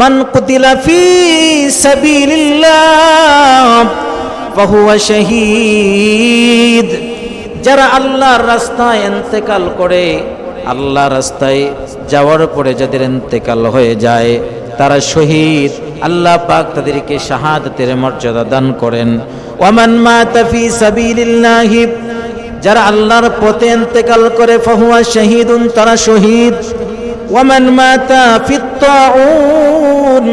মান কুতিলা ফি সাবিলিল্লাহ, ফাহুয়া শহীদ। যারা আল্লাহর রাস্তায় ইন্তেকাল করে আল্লাহ রাস্তায় যাওয়ার পরে যাদের ইন্তেকাল হয়ে যায়, তারা শহীদ। আল্লাহ পাক তাদেরকে শাহাদাতের মর্যাদা দান করেন। ওয়ামান মাতা ফি সাবিলিল্লাহি, যারা আল্লাহর পথে ইন্তেকাল করে, ফাহুয়া শহীদুন, তারা শহীদ। ওয়ামান মাতা ফিত তাউন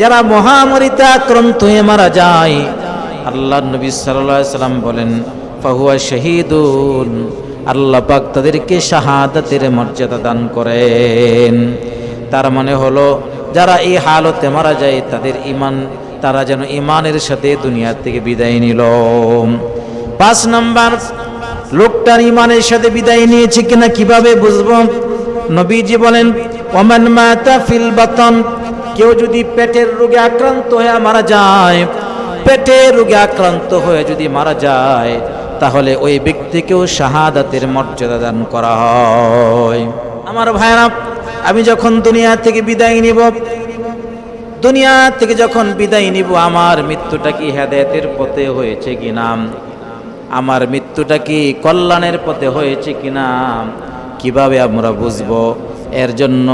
যারা মহামরিতে আক্রান্ত হয়ে মারা যায়। আল্লাহ নবী আলাইহি সাল্লাম বলেন, ফাহুয়া শহীদুন। আল্লাহ পাক তাদেরকে শাহাদাতের মর্যাদা দান করেন। তার মানে হলো, যারা এই হালতে মারা যায়, তাদের ইমান তারা যেন ইমানের সাথে দুনিয়া থেকে বিদায় নিল। পাঁচ নাম্বার, লোকটার ইমানের সাথে বিদায় নিয়েছে কিনা কীভাবে বুঝব? নবীজি বলেন, ওমান মাতা ফিল বাতন কেউ যদি পেটের রোগে আক্রান্ত হয়ে মারা যায়, পেটের রোগে আক্রান্ত হয়ে যদি মারা যায়, তাহলে ওই ব্যক্তিকেও শাহাদাতের মর্যাদা দান করা হয়। আমার ভাইরা আমি যখন দুনিয়া থেকে বিদায় নিব, দুনিয়া থেকে যখন বিদায় নিব, আমার মৃত্যুটা কি হেদায়তের পথে হয়েছে কিনা? আমার মৃত্যুটা কি কল্যাণের পথে হয়েছে কিনা? কীভাবে আমরা বুঝব? এর জন্য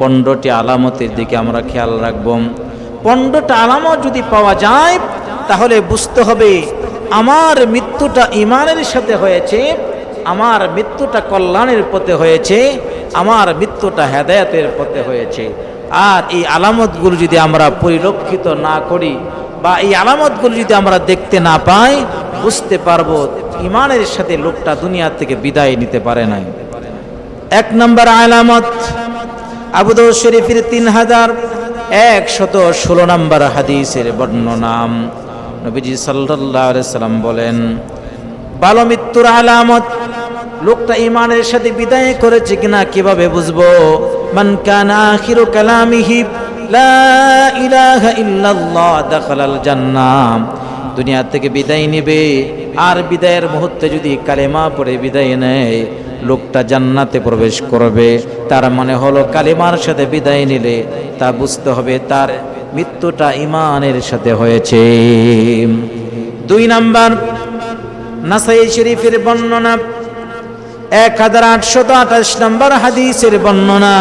পনেরোটি আলামতের দিকে আমরা খেয়াল রাখব। পনেরোটা আলামত যদি পাওয়া যায়, তাহলে বুঝতে হবে আমার মৃত্যুটা ইমানের সাথে হয়েছে, আমার মৃত্যুটা কল্যাণের পথে হয়েছে, আমার মৃত্যুটা হেদায়তের পথে হয়েছে। আর এই আলামতগুলো যদি আমরা পরিলক্ষিত না করি বা এই আলামতগুলো যদি আমরা দেখতে না পাই, বুঝতে পারব ইমানের সাথে লোকটা দুনিয়া থেকে বিদায় নিতে পারে নাই। এক নম্বর আলামত আবুদ শরীফের তিন হাজার একশত ষোলো নম্বর হাদিসের বর্ণনাম নবীজি সাল্লাহ সাল্লাম বলেন, বাল মৃত্যুর আলামত, লোকটা ইমানের সাথে বিদায় করেছে কিনা কীভাবে বুঝব? মান কানা আখিরু কালামিহি, লা ইলাহা ইল্লাল্লাহ দাখালাল জান্নাহ। দুনিয়া থেকে বিদায় নেবে, আর বিদায়ের মুহূর্তে যদি কালেমা পড়ে বিদায় নেয় লোকটা জান্নাতে প্রবেশ করবে। তার মানে হলো কালেমার সাথে বিদায় নিলে তা বুঝতে হবে তার মৃত্যুটা ইমানের সাথে হয়েছে। দুই নাম্বার, নাসাই শরীফের বর্ণনা। এক হাজার আটশত আঠাশ নম্বর হাদিসের বর্ণনা।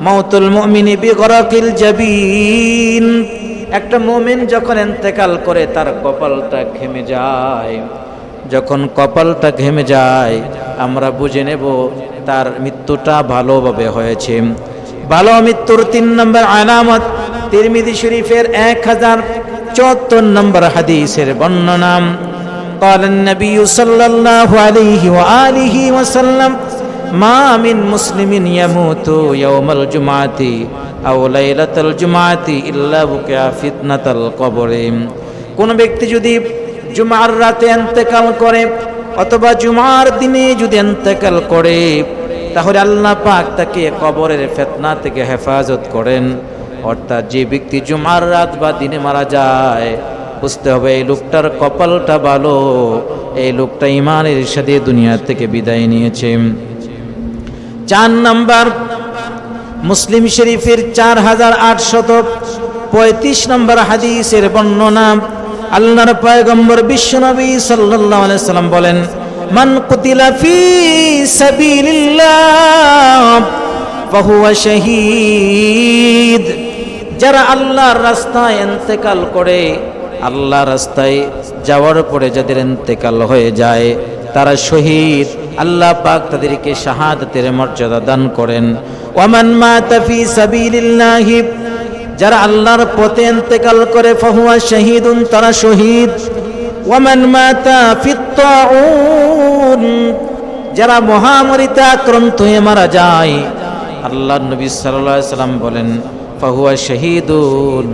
মৌতুল মুমিনি বিগরকিল জাবিন। একটা মুমিন যখন এন্তেকাল করে তার কপালটা ঘেমে যায়। যখন কপালটা ঘেমে যায় আমরা বুঝে নেব তার মৃত্যুটা ভালোভাবে হয়েছে ভালো মৃত্যুর তিন নম্বর আলামত তিরমিদি শরীফের এক হাজার চুয়াত্তর নম্বর হাদিসের বর্ণনা قال النبي صلى الله عليه وآله وسلم ما من مسلم يموت يوم الجمعة أو ليلة الجمعة إلا بكى فتنة القبر কোন ব্যক্তি যদি জুমার রাতে এন্তেকাল করে অথবা জুমার দিনে যদি এন্তেকাল করে, তাহলে আল্লাহ পাক তাকে কবরের ফেতনা থেকে হেফাজত করেন। অর্থাৎ যে ব্যক্তি জুমার রাত বা দিনে মারা যায়, বুঝতে হবে এই লোকটার কপালটা ভালো, এই লোকটা ইমানের সাথে দুনিয়া থেকে বিদায় নিয়েছে। চার নাম্বার, মুসলিম শরীফের চার হাজার আটশত পঁয়ত্রিশ নম্বর হাদিসের বর্ণনা আল্লাহর পয়গম্বর বিশ্বনবী সাল্লাল্লাহু আলাইহি সাল্লাম বলেন, মান কুতিলা ফি সাবিলিল্লাহ, ফাহুয়া শহীদ। যারা আল্লাহর রাস্তায় ইন্তেকাল করে আল্লাহ রাস্তায় যাওয়ার পরে যাদের ইন্তেকাল হয়ে যায়, তারা শহীদ। আল্লাহ পাক তাদেরকে শাহাদাতের মর্যাদা দান করেন। ওয়ামান মাতা ফি সাবিলিল্লাহি যারা আল্লাহর পথে ইন্তেকাল করে, ফাহুয়া শহীদুন, তারা শহীদ। ওয়ামান মাতা ফিত তাউন যারা মহামরিতে আক্রান্ত হয়ে মারা যায়। আল্লাহ নবী সাল্লাল্লাহু সাল্লাম বলেন, ফাহুয়া শহীদুন,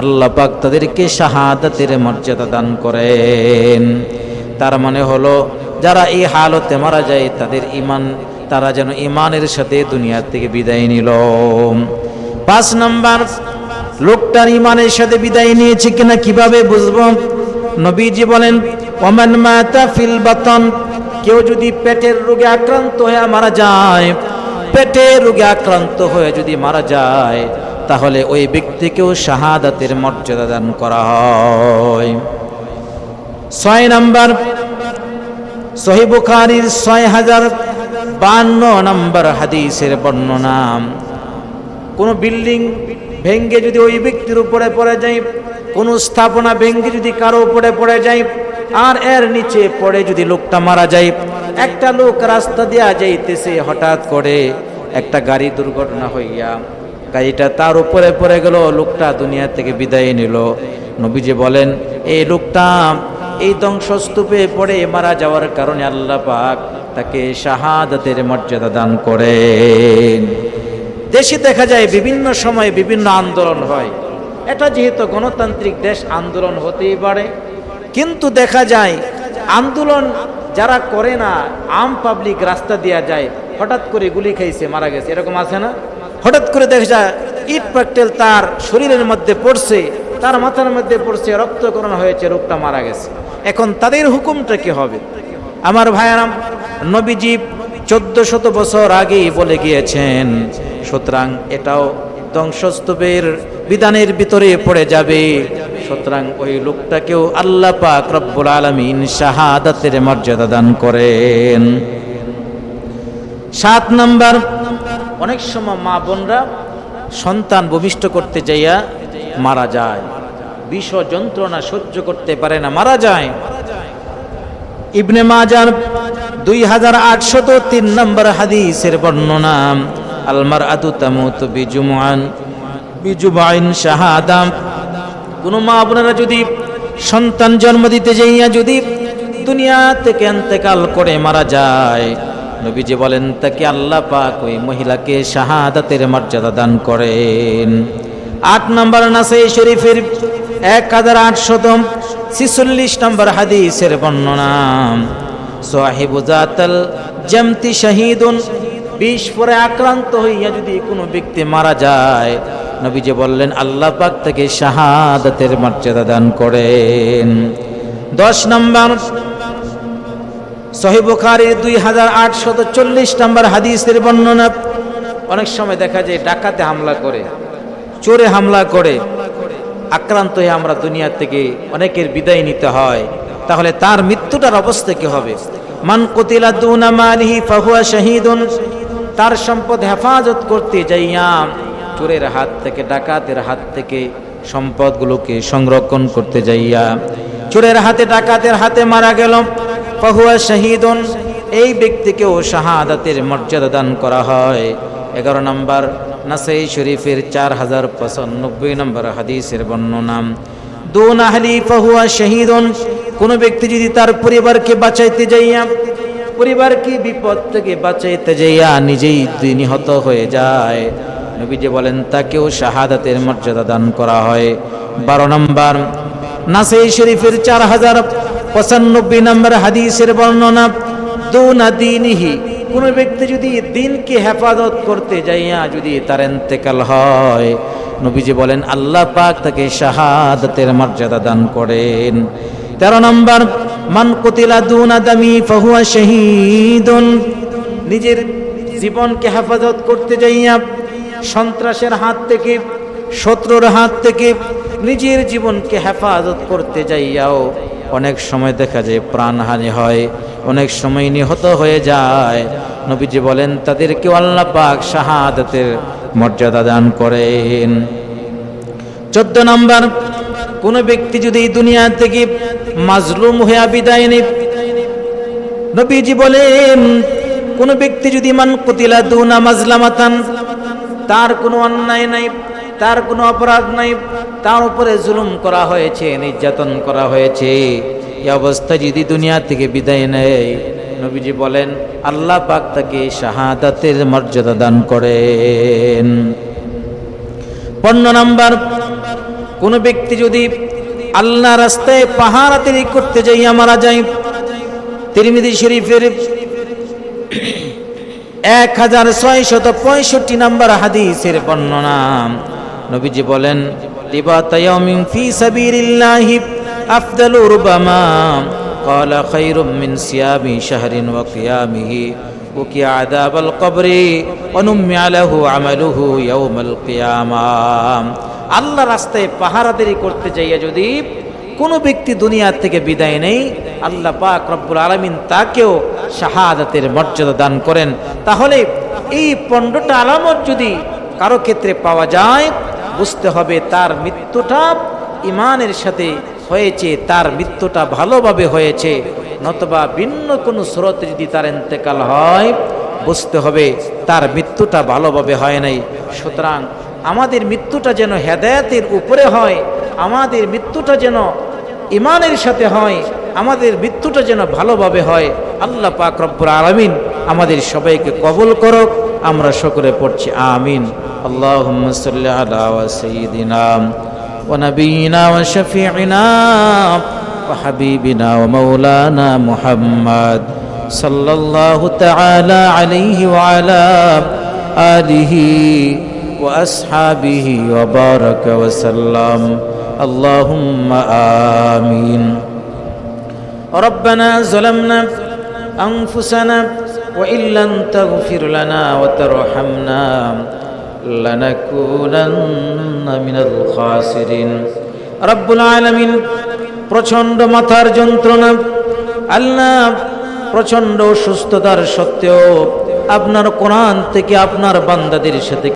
আল্লাহ পাক তাদেরকে শাহাদাতের মর্যাদা দান করেন। তার মানে হলো, যারা এই হালতে মারা যায়, তাদের ইমান তারা যেন ইমানের সাথে দুনিয়া থেকে বিদায় নিল। পাঁচ নাম্বার লোকটার ইমানের সাথে বিদায় নিয়েছে কিনা কীভাবে বুঝব? নবীজি বলেন, ওমান মাতা ফিল বাতন কেউ যদি পেটের রোগে আক্রান্ত হয়ে মারা যায়, পেটের রোগে আক্রান্ত হয়ে যদি মারা যায়, তাহলে ওই ব্যক্তিকেও শাহাদাতের মর্যাদা দান করা হয়। ছয় নাম্বার, সহি বুখারির ছয় হাজার বান্ন নম্বর হাদিসের বর্ণনা। কোনো বিল্ডিং ভেঙ্গে যদি ওই ব্যক্তির উপরে পড়ে যায়, কোনো স্থাপনা ভেঙ্গে যদি কারও উপরে পড়ে যায়, আর এর নিচে পড়ে যদি লোকটা মারা যায়, একটা লোক রাস্তা দিয়া যাইতেছে হঠাৎ করে একটা গাড়ি দুর্ঘটনা হইয়া, গাড়িটা তার উপরে পড়ে গেল, লোকটা দুনিয়া থেকে বিদায় নিল। নবীজি বলেন এই লোকটা, এই ধ্বংসস্তূপে পড়ে মারা যাওয়ার কারণে আল্লাহ পাক তাকে শাহাদাতের মর্যাদা দান করেন। দেশে দেখা যায় বিভিন্ন সময়ে বিভিন্ন আন্দোলন হয়। এটা যেহেতু গণতান্ত্রিক দেশ, আন্দোলন হতেই পারে। কিন্তু দেখা যায়, আন্দোলন যারা করে না, আম পাবলিক রাস্তা দেওয়া যায়, হঠাৎ করে গুলি খাইছে, মারা গেছে। এরকম আছে না? হঠাৎ করে দেখা যায়, ইট পাকটেল তার শরীরের মধ্যে পড়ছে, তার মাথার মধ্যে পড়ছে, রক্তকরণ হয়েছে, রোগটা মারা গেছে। এখন তাদের হুকুমটা কি হবে? আমার ভাইয়ারাম নবীজি চোদ্দ শত বছর আগেই বলে গিয়েছেন, সুতরাং এটাও ধ্বংসস্তূপের বিধানের ভিতরে পড়ে যাবে। সুতরাং ওই লোকটাকেও আল্লাহ পাক রব্বুল আলমিন শাহাদাতের মর্যাদা দান করেন। সাত নাম্বার, অনেক সময় মা বোনরা সন্তান ভূমিষ্ঠ করতে যাইয়া মারা যায়। বিষ যন্ত্রণা সহ্য করতে পারে না, মারা যায়। ইবনে মাজার দুই হাজার আটশত তিন নম্বর হাদিসের বর্ণনা আলমার আদু তামুত বিজুমান বিজুবাইন শাহাদাম কোনো মা বোনেরা যদি সন্তান জন্ম দিতে যাইয়া যদি দুনিয়া থেকে এন্তেকাল করে মারা যায়, নবীজি বলেন, তাকে আল্লাহ পাক ওই মহিলাকে শাহাদাতের মর্যাদা দান করেন। আট নম্বর নাসে শরীফের এক হাজার আটশত ছিচল্লিশ নম্বর হাদিসের বর্ণনা সোহাহিবু জাতাল জামতি শাহিদুন। বিষ পরে আক্রান্ত হইয়া যদি কোনো ব্যক্তি মারা যায়, নবীজি বললেন, আল্লাহ পাক তাকে শাহাদাতের মর্যাদা দান করেন। দশ নম্বর সহিবুখারির দুই হাজার আটশত চল্লিশ নম্বর হাদিসের বর্ণনা। অনেক সময় দেখা যায় ডাকাতে হামলা করে, চোরে হামলা করে, আক্রান্ত হয়ে আমরা দুনিয়া থেকে অনেকের বিদায় নিতে হয়। তাহলে তার মৃত্যুটার অবস্থা কি হবে? মান কতিলা দুনা মালিহি ফাহুয়া শাহিদুন, তার সম্পদ হেফাজত করতে যাইয়া চোরের হাত থেকে, ডাকাতের হাত থেকে সম্পদগুলোকে সংরক্ষণ করতে যাইয়া চোরের হাতে, ডাকাতের হাতে মারা গেল। ফাহুয়া শাহিদুন, এই ব্যক্তিকেও শাহাদাতের মর্যাদা দান করা হয়। এগারো নম্বর, নাসাই শরীফের চার হাজার পঁচানব্বই নম্বর হাদিসের বর্ণনা। দুন আহলি ফাহুয়া শহীদন কোন ব্যক্তি যদি তার পরিবারকে বাঁচাইতে যাইয়া, পরিবারকে বিপদ থেকে বাঁচাইতে যাইয়া নিজেই নিহত হয়ে যায়, নবীজি বলেন তাকেও শাহাদাতের মর্যাদা দান করা হয়। বারো নম্বর, নাসাই শরীফের চার হাজার পঁচানব্বই নম্বর হাদিসের বর্ণনা, দুনা দিনহি, কোনো ব্যক্তি যদি দিনকে হেফাজত করতে যাইয়া যদি তার এন্তেকাল হয়, নবীজি বলেন আল্লাহ পাক তাকে শাহাদাতের মর্যাদা দান করেন। তেরো নম্বর, মান কুতিলা দুনা দামি ফাহুয়া শহীদুন। নিজের জীবনকে হেফাজত করতে যাইয়া সন্ত্রাসের হাত থেকে, শত্রুর হাত থেকে নিজের জীবনকে হেফাজত করতে যাইয়াও অনেক সময় দেখা যায় প্রাণহানি হয়, অনেক সময় নিহত হয়ে যায়। নবীজি বলেন তাদেরকে আল্লাহ পাক শাহাদাতের মর্যাদা দান করেন। চোদ্দ নম্বর, কোন ব্যক্তি যদি এই দুনিয়া থেকে মাজলুম হইয়া বিদায় নেই নবীজি বলেন, কোন ব্যক্তি যদি মান কুতিলা দুনা মাজলামাতান, তার কোনো অন্যায় নাই, তার কোনো অপরাধ নাই, তার উপরে জুলুম করা হয়েছে, নির্যাতন করা হয়েছে। এই অবস্থা যদি দুনিয়া থেকে বিদায় নেয়, নবীজি বলেন, আল্লাহ পাক তাকে শাহাদাতের মর্যাদা দান করেন। পণ্য নাম্বার, কোন ব্যক্তি যদি আল্লাহ রাস্তায় পাহারা তিনি করতে যাই মারা যাই তিরমিদি শরীফের এক হাজার ছয়শত পঁয়ষট্টি নাম্বার হাদিসের বর্ণনা। নবীজি বলেন তিবাতায়ামিন আল্লাহ রাস্তায় পাহারাদারি করতে যাইয়া যদি কোনো ব্যক্তি দুনিয়া থেকে বিদায় নেই, আল্লাহ পাক রব্বুল আলমিন তাকেও শাহাদাতের মর্যাদা দান করেন। তাহলে এই পণ্ডটা আলামত যদি কারও ক্ষেত্রে পাওয়া যায়, বুঝতে হবে তার মৃত্যুটা ইমানের সাথে হয়েছে, তার মৃত্যুটা ভালোভাবে হয়েছে। নতবা ভিন্ন কোনো স্রোতে যদি তার এন্তেকাল হয়, বুঝতে হবে তার মৃত্যুটা ভালোভাবে হয় নাই। সুতরাং আমাদের মৃত্যুটা যেন হেদায়াতের উপরে হয়, আমাদের মৃত্যুটা যেন ইমানের সাথে হয়, আমাদের মৃত্যুটা যেন ভালোভাবে হয়। আল্লাহ পাক রব্বুর আলামিন আমাদের সবাইকে কবল করুক, আমরা সকলে পড়ছি আমিন। আল্লাহুম্মা সাল্লি আলা ওয়া সাইয়্যিদিনা ওয়া নাবিয়িনা ওয়া শাফিঈনা ওয়া হাবিবিনা ওয়া মাওলানা মুহাম্মদ সাল্লাল্লাহু তাআলা আলাইহি ওয়া আলা আলিহি وأصحابه وبارك وسلم اللهم آمين ربنا ظلمنا أنفسنا وإن لم تغفر لنا وترحمنا لنكونن من الخاسرين رب العالمين প্রচণ্ড মাথার যন্ত্রণা আল্লাহ প্রচণ্ড সুস্থতার সত্ত্বেও আপনার কোরআন থেকে আপনার বান্দাদের সাথে